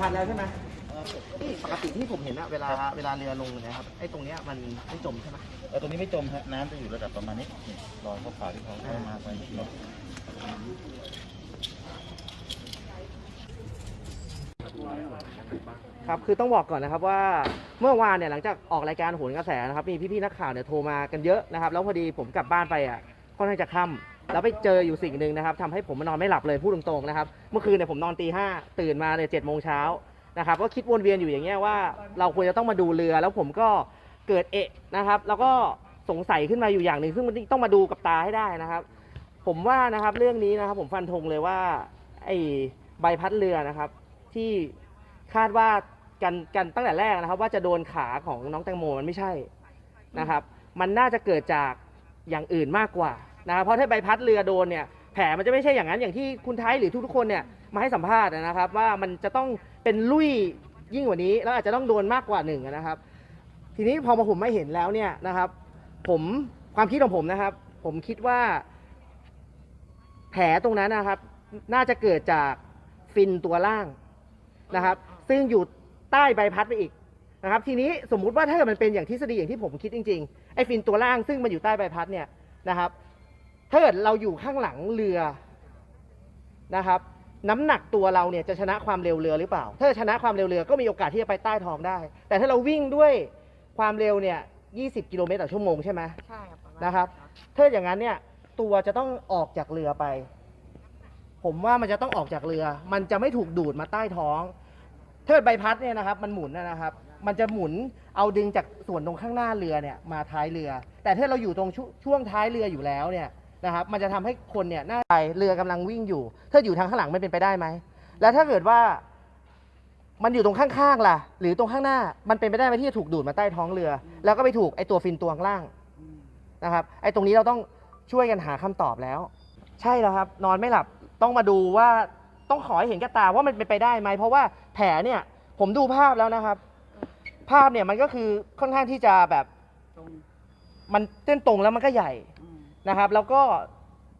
พัดแล้วใช่ไหมนี่ปกติที่ผมเห็นอะเวลาเวลาเรือลงเนะครับไอ้ตรงเนี้ยมันไม่จมใช่ไหมแต่ตรงนี้ไม่จมฮะน้ำจะอยู่ระดับประมาณนี้นี่รอยขาวๆที่เขาเข้ามาไปเนาะครับคือต้องบอกก่อนนะครับว่าเมื่อวานเนี่ยหลังจากออกรายการโหนกระแสนะครับมีพี่ๆนักข่าวเนี่ยโทรมากันเยอะนะครับแล้วพอดีผมกลับบ้านไปอะค่อนข้างจะค่ำ แล้วไปเจออยู่สิ่งหนึ่งนะครับทำให้ผมนอนไม่หลับเลยพูดตรงๆนะครับ เมื่อคืนเนี่ยผมนอนตีห้าตื่นมาเนี่ยเจ็ดโมงเช้านะครับก็คิดวนเวียนอยู่อย่างเงี้ยว่า เราควรจะต้องมาดูเรือ แล้วผมก็เกิดเอะนะครับ แล้วก็สงสัยขึ้นมาอยู่อย่างหนึ่งซึ่งมันต้องมาดูกับตาให้ได้นะครับ ผมว่านะครับเรื่องนี้นะครับ ผมฟันธงเลยว่าไอ้ใบพัดเรือนะครับ ที่คาดว่ากันกันตั้งแต่แรกนะครับ ว่าจะโดนขาของน้องแตงโมมันไม่ใช่นะครับ มันน่าจะเกิดจากอย่างอื่นมากกว่า นะครับเพราะถ้าใบพัดเรือโดนเนี่ยแผลมันจะไม่ใช่อย่างนั้นอย่างที่คุณไทยหรือทุกๆคนเนี่ยมาให้สัมภาษณ์นะครับ ว่ามันจะต้องเป็นลุยยิ่งกว่านี้ แล้วอาจจะต้องโดนมากกว่าหนึ่งนะครับ ทีนี้พอมาผมไม่เห็นแล้วเนี่ยนะครับ ผมความคิดของผมนะครับ ผมคิดว่า แผลตรงนั้นนะครับ น่าจะเกิดจากฟินตัวล่างนะครับ ซึ่งอยู่ใต้ใบพัดไปอีกนะครับ ทีนี้สมมุติว่าถ้าเกิดมันเป็นอย่างทฤษฎีอย่างที่ผมคิดจริงๆไอ้ฟินตัวล่างซึ่งมันอยู่ใต้ใบพัดเนี่ยนะครับ ถ้าเกิดเราอยู่ข้างหลังเรือนะครับ น้ำหนักตัวเราเนี่ยจะชนะความเร็วเรือหรือเปล่า ถ้าชนะความเร็วเรือก็มีโอกาสที่จะไปใต้ท้องได้ แต่ถ้าเราวิ่งด้วยความเร็วเนี่ย 20 กิโลเมตรต่อชั่วโมงใช่ไหมใช่ครับปมาณนะครับ ถ้าอย่างนั้นเนี่ยตัวจะต้องออกจากเรือไป ผมว่ามันจะต้องออกจากเรือ มันจะไม่ถูกดูดมาใต้ท้อง ถ้าเกิดใบพัดเนี่ยนะครับ มันหมุนนะนะครับ มันจะหมุนเอาดึงจากส่วนตรงข้างหน้าเรือเนี่ยมาท้ายเรือ แต่ถ้าเราอยู่ตรงช่วช่วงท้ายเรืออยู่แล้วเนี่ย นะครับมันจะทำให้คนเนี่ยหน้าไปเรือกำลังวิ่งอยู่ ถ้าอยู่ทางข้างหลังไมันเป็นไปได้ไหม แล้วถ้าเกิดว่ามันอยู่ตรงข้างๆล่ะ หรือตรงข้างหน้ามันเป็นไปได้ไหมที่จะถูกดูดมาใต้ท้องเรือ แล้วก็ไปถูกไอตัวฟินตัวข้างล่างนะครับไอตรงนี้เราต้องช่วยกันหาคำตอบแล้ว ใช่แล้วครับ นอนไม่หลับต้องมาดูว่าต้องขอให้เห็นกับตาว่ามันเป็นไปได้ไหมเพราะว่าแผลเนี่ย ผมดูภาพแล้วนะครับ ภาพเนี่ยมันก็คือค่อนข้างที่จะแบบมันเส้นตรงแล้วมันก็ใหญ่ นะครับ แล้วก็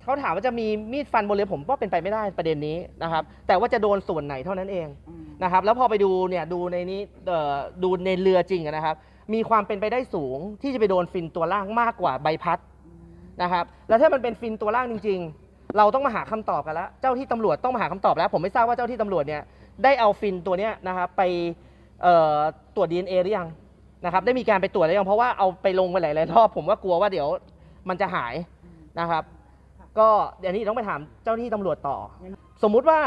เขาถามว่าจะมีมีดฟันบนเรือผมว่าเป็นไปไม่ได้ประเด็นนี้นะครับ แต่ว่าจะโดนส่วนไหนเท่านั้นเองอืมนะครับ แล้วพอไปดูเนี่ยดูในนี้เอ่อดูในเรือจริงอะนะครับ มีความเป็นไปได้สูงที่จะไปโดนฟินตัวล่างมากกว่าใบพัดนะครับ แล้วถ้ามันเป็นฟินตัวล่างจริง ๆ เราต้องมาหาคำตอบกันแล้ว เจ้าที่ตำรวจต้องมาหาคำตอบแล้ว ผมไม่ทราบว่าเจ้าที่ตำรวจเนี่ยได้เอาฟินตัวเนี้ยนะครับไปเอ่อตรวจ DNA หรือยังนะครับ ได้มีการไปตรวจหรือยังเพราะว่าเอาไปลงไปหลายๆรอบผมว่ากลัวว่าเดี๋ยว มันจะหายนะครับ ก็เดี๋ยวนี้ต้องไปถามเจ้าหน้าที่ตำรวจต่อ สมมุติว่า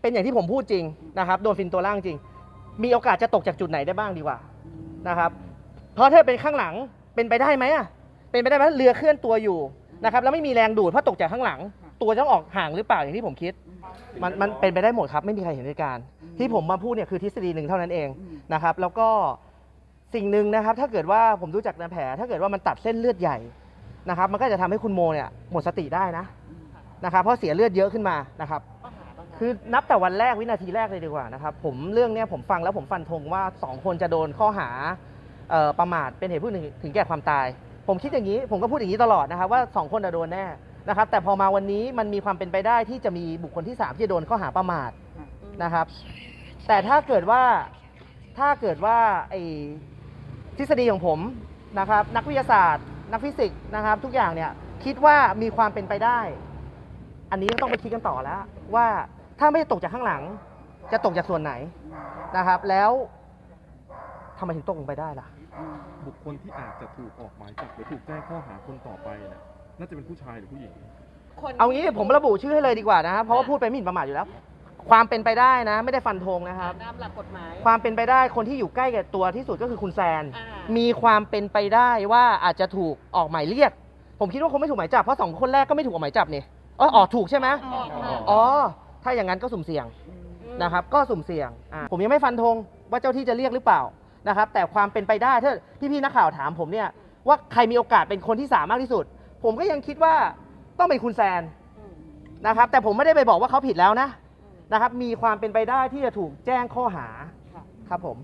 เป็นอย่างที่ผมพูดจริงนะครับโดนฟินตัวล่างจริง มีโอกาสจะตกจากจุดไหนได้บ้างดีกว่านะครับ เพราะถ้าเป็นข้างหลังเป็นไปได้ไหมอะเป็นไปได้ไหมเรือเคลื่อนตัวอยู่นะครับแล้วไม่มีแรงดูดเพราะตกจากข้างหลัง ตัวจะต้องออกห่างหรือเปล่าอย่างที่ผมคิด มันมันเป็นไปได้หมดครับ ไม่มีใครเห็นเหตุการณ์ที่ผมมาพูดเนี่ยคือทฤษฎีหนึ่งเท่านั้นเองอืมนะครับ แล้วก็สิ่งหนึ่งนะครับ ถ้าเกิดว่าผมรู้จักในแผลถ้าเกิดว่ามันตัดเส้นเลือดใหญ่ นะครับ มันก็จะทำให้คุณโมเนี่ยหมดสติได้นะนะครับเพราะเสียเลือดเยอะขึ้นมานะครับ คือนับแต่วันแรกวินาทีแรกเลยดีกว่านะครับ ผมเรื่องเนี้ยผมฟังแล้วผมฟันธงว่าสองคนจะโดนข้อหาเอ่อประมาทเป็นเหตุผู้อื่นถึงแก่ความตาย ผมคิดอย่างนี้ผมก็พูดอย่างนี้ตลอดนะครับ ว่าสองคนจะโดนแน่นะครับ แต่พอมาวันนี้มันมีความเป็นไปได้ที่จะมีบุคคลที่สามที่จะโดนข้อหาประมาทนะครับ แต่ถ้าเกิดว่าถ้าเกิดว่าไอทฤษฎีของผมนะครับ นักวิทยาศาสตร์ นักฟิสิกส์นะครับ ทุกอย่างเนี่ยคิดว่ามีความเป็นไปได้ อันนี้ก็ต้องไปคิดกันต่อแล้ว ว่าถ้าไม่ตกจากข้างหลัง จะตกจากส่วนไหนนะครับ แล้วทำไมถึงตกลงไปได้ล่ะ บุคคลที่อาจจะถูกออกหมายจับหรือถูกแจ้งข้อหาคนต่อไปเนี่ยน่าจะเป็นผู้ชายหรือผู้หญิง คนเอางี้ผมระบุชื่อให้เลยดีกว่านะครับเพราะว่าพูดไปไม่หมิ่นประมาทอยู่แล้ว ความเป็นไปได้นะ ไม่ได้ฟันธงนะครับ ตามหลักกฎหมาย ความเป็นไปได้คนที่อยู่ใกล้กับตัวที่สุดก็คือคุณแซน อ่ามีความเป็นไปได้ว่าอาจจะถูกออกหมายเรียก ผมคิดว่าคงไม่ถูกหมายจับ เพราะสองคนแรกก็ไม่ถูกออกหมายจับนี่อ๋อออกถูกใช่ไหมออกค่ะ อ๋อ ถ้าอย่างนั้นก็สุ่มเสี่ยงอืมนะครับก็สุ่มเสี่ยงอ่าผมยังไม่ฟันธงว่าเจ้าที่จะเรียกหรือเปล่านะครับแต่ความเป็นไปได้ถ้าพี่ๆนักข่าวถามผมเนี่ยว่าใครมีโอกาสเป็นคนที่สามมากที่สุด ผมก็ยังคิดว่าต้องเป็นคุณแซนอืมนะครับแต่ผมไม่ได้ไปบอกว่าเขาผิดแล้วนะอืม นะครับมีความเป็นไปได้ที่จะถูกแจ้งข้อหาครับผม